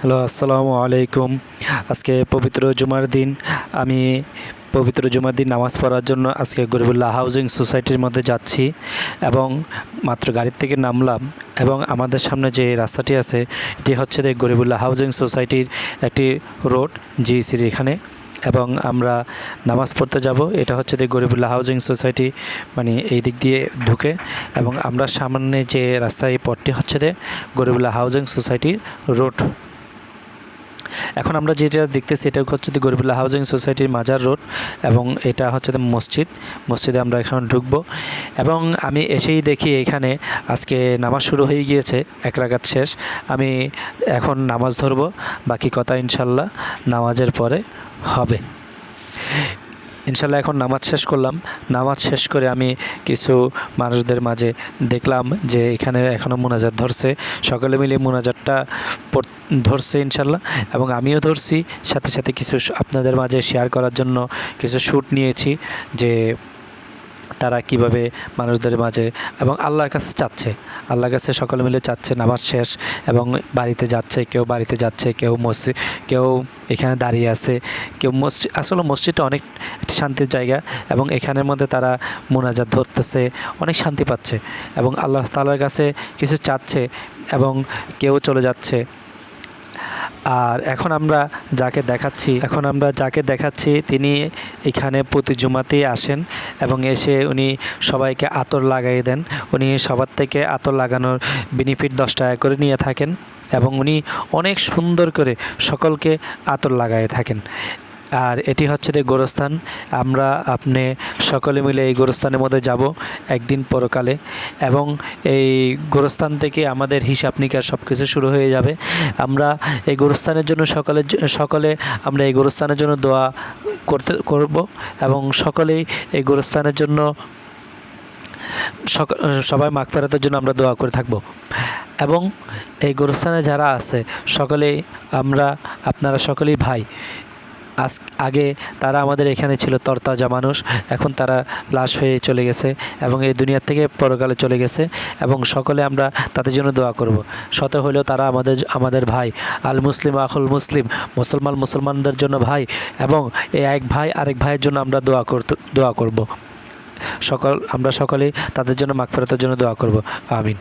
Hello, আসসালামু আলাইকুম। আজকে পবিত্র জুমার দিন। আমি পবিত্র জুমার দিন নামাজ পড়ার জন্য আজকে গরিবুল্লাহ হাউজিং সোসাইটির মধ্যে যাচ্ছি এবং মাত্র গাড়ির থেকে নামলাম এবং আমাদের সামনে যে রাস্তাটি আছে, এটি হচ্ছে যে গরিবুল্লাহ হাউজিং সোসাইটির একটি রোড জিইসির এখানে। এবং আমরা নামাজ পড়তে যাব। এটা হচ্ছে যে গরিবুল্লাহ হাউজিং সোসাইটি মানে এই দিক দিয়ে ঢুকে। এবং আমরা সামনে যে রাস্তায় পথটি হচ্ছে যে গরিবুল্লাহ হাউজিং সোসাইটির রোড। এখন আমরা যেটা দেখতেছি, এটা হচ্ছে গরিবুল্লাহ হাউজিং সোসাইটির মাজার রোড এবং এটা হচ্ছে মসজিদ। মসজিদে আমরা এখন ঢুকব এবং আমি এসেই দেখি এখানে আজকে নামাজ শুরু হয়ে গিয়েছে, এক রাগাত শেষ। আমি এখন নামাজ ধরব, বাকি কথা ইনশাল্লাহ নামাজের পরে হবে। ইনশাল্লাহ এখন নামাজ শেষ করলাম। নামাজ শেষ করে আমি কিছু মানুষদের মাঝে দেখলাম যে এখানে এখনও মোনাজাত ধরছে। সকলে মিলে মোনাজাতটা ধরছে ইনশাল্লাহ এবং আমিও ধরছি। সাথে সাথে কিছু আপনাদের মাঝে শেয়ার করার জন্য কিছু শ্যুট নিয়েছি যে তারা কীভাবে মানুষদের মাঝে এবং আল্লাহর কাছে চাচ্ছে। আল্লাহর কাছে সকলে মিলে চাচ্ছে নামাজ শেষ এবং বাড়িতে যাচ্ছে, কেউ বাড়িতে যাচ্ছে, কেউ মসজিদ কেউ এখানে দাঁড়িয়ে আছে, কেউ মসজিদ আসলে মসজিদটা অনেক শান্তির জায়গা এবং এখানের মধ্যে তারা মোনাজাত ধরতেছে, অনেক শান্তি পাচ্ছে এবং আল্লাহ তালার কাছে কিছু চাচ্ছে এবং কেউ চলে যাচ্ছে। আর এখন আমরা যাকে দেখাচ্ছি, এখন আমরা যাকে দেখাচ্ছি, তিনি এখানে প্রতি জুমাতেই আসেন এবং এসে উনি সবাইকে আতর লাগাই দেন। উনি সবার থেকে আতর লাগানোর বেনিফিট দশ টাকা করে নিয়ে থাকেন এবং উনি অনেক সুন্দর করে সকলকে আতর লাগাই থাকেন। আর এটি হচ্ছে যে গোরস্থান। আমরা আপনি সকলে মিলে এই গোরস্থানের মধ্যে যাব একদিন পরকালে। এবং এই গোরস্থান থেকে আমাদের হিসাব নিকাশ সব কিছু শুরু হয়ে যাবে। আমরা এই গোরস্থানের জন্য সকলে সকলে আমরা এই গোরস্থানের জন্য দোয়া করতে, করব এবং সকলেই এই গোরস্থানের জন্য সবাই মাগ ফেরাতের জন্য আমরা দোয়া করে থাকব। এবং এই গোরস্থানে যারা আছে, সকলেই আমরা, আপনারা সকলেই ভাই আজ আগে তারা আমাদের এখানে ছিল, তরতাজা মানুষ। এখন তারা লাশ হয়ে চলে গেছে এবং এই দুনিয়ার থেকে পরকালে চলে গেছে এবং সকলে আমরা তাদের জন্য দোয়া করব। শত হলেও তারা আমাদের আমাদের ভাই, আল মুসলিম, আখুল মুসলিম, মুসলমান, মুসলমানদের জন্য ভাই এবং এই এক ভাই, আরেক ভাইয়ের জন্য আমরা দোয়া করত, দোয়া করব। সকল, আমরা সকলেই তাদের জন্য মাগফিরাতের জন্য দোয়া করব। আমিন।